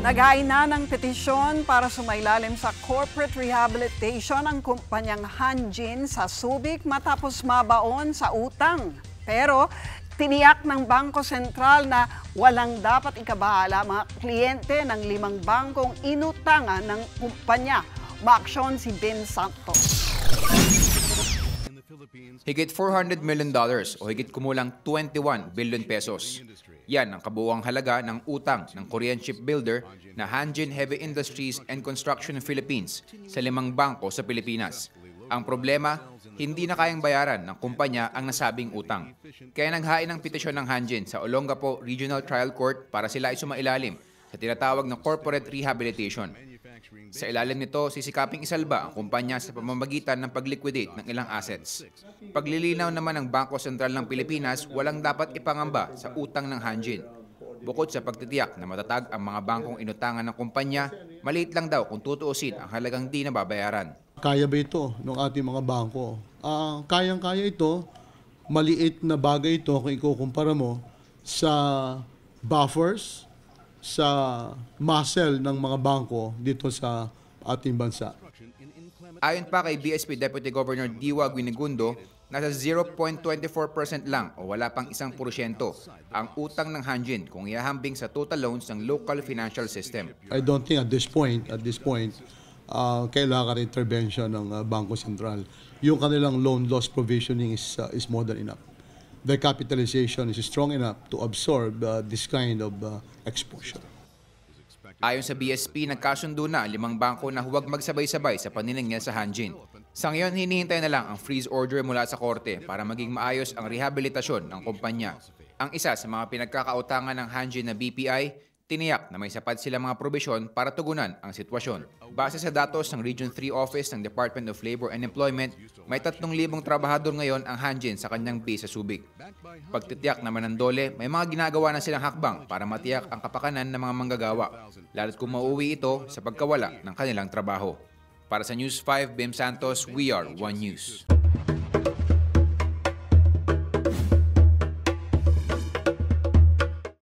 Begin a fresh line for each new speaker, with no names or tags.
Naghain na ng petisyon para sumailalim sa corporate rehabilitation ang kumpanyang Hanjin sa Subic matapos mabaon sa utang. Pero tiniyak ng Bangko Sentral na walang dapat ikabahala mga kliyente ng limang bangkong inutangan ng kumpanya. Maaksyon si Ben Santos.
Higit 400 million dollars o higit kumulang 21 billion pesos. Yan ang kabuuang halaga ng utang ng Korean shipbuilder na Hanjin Heavy Industries and Construction Philippines sa limang bangko sa Pilipinas. Ang problema, hindi na kayang bayaran ng kumpanya ang nasabing utang. Kaya naghain ng petisyon ng Hanjin sa Olongapo Regional Trial Court para sila ay sumailalim sa tinatawag na corporate rehabilitation. Sa ilalim nito, sisikaping isalba ang kumpanya sa pamamagitan ng pag-liquidate ng ilang assets. Paglilinaw naman ng Bangko Sentral ng Pilipinas, walang dapat ipangamba sa utang ng Hanjin. Bukod sa pagtitiyak na matatag ang mga bangkong inutangan ng kumpanya, maliit lang daw kung tutuusin ang halagang di nababayaran.
Kaya ba ito ng ating mga bangko? Ah, kayang-kaya ito, maliit na bagay ito kung ikukumpara mo sa buffers, sa muscle ng mga bangko dito sa ating bansa.
Ayon pa kay BSP Deputy Governor Diwa Guinigundo, nasa 0.24% lang o wala pang isang porsyento ang utang ng Hanjin kung ihahambing sa total loans ng local financial system.
I don't think at this point, at this point, uh, kailangan intervention ng uh, Bangko Sentral. Yung kanilang loan loss provisioning is, uh, is more than enough. Their capitalization is strong enough to absorb uh, this kind of uh, exposure.
Ayon sa BSP, nagkasundo na ang limang bangko na huwag magsabay-sabay sa paniningil sa Hanjin. Sa ngayon, hinihintay na lang ang freeze order mula sa korte para maging maayos ang rehabilitasyon ng kumpanya. Ang isa sa mga pinagkakautangan ng Hanjin na BPI, tiniyak na may sapat sila mga probisyon para tugunan ang sitwasyon. Base sa datos ng Region 3 Office ng Department of Labor and Employment, may 3,000 trabahador ngayon ang Hanjin sa kanyang base sa Subic. Pagtitiyak naman ng Dole, may mga ginagawa na silang hakbang para matiyak ang kapakanan ng mga manggagawa, lalo't kung mauwi ito sa pagkawala ng kanilang trabaho. Para sa News 5, Bim Santos, we are One News.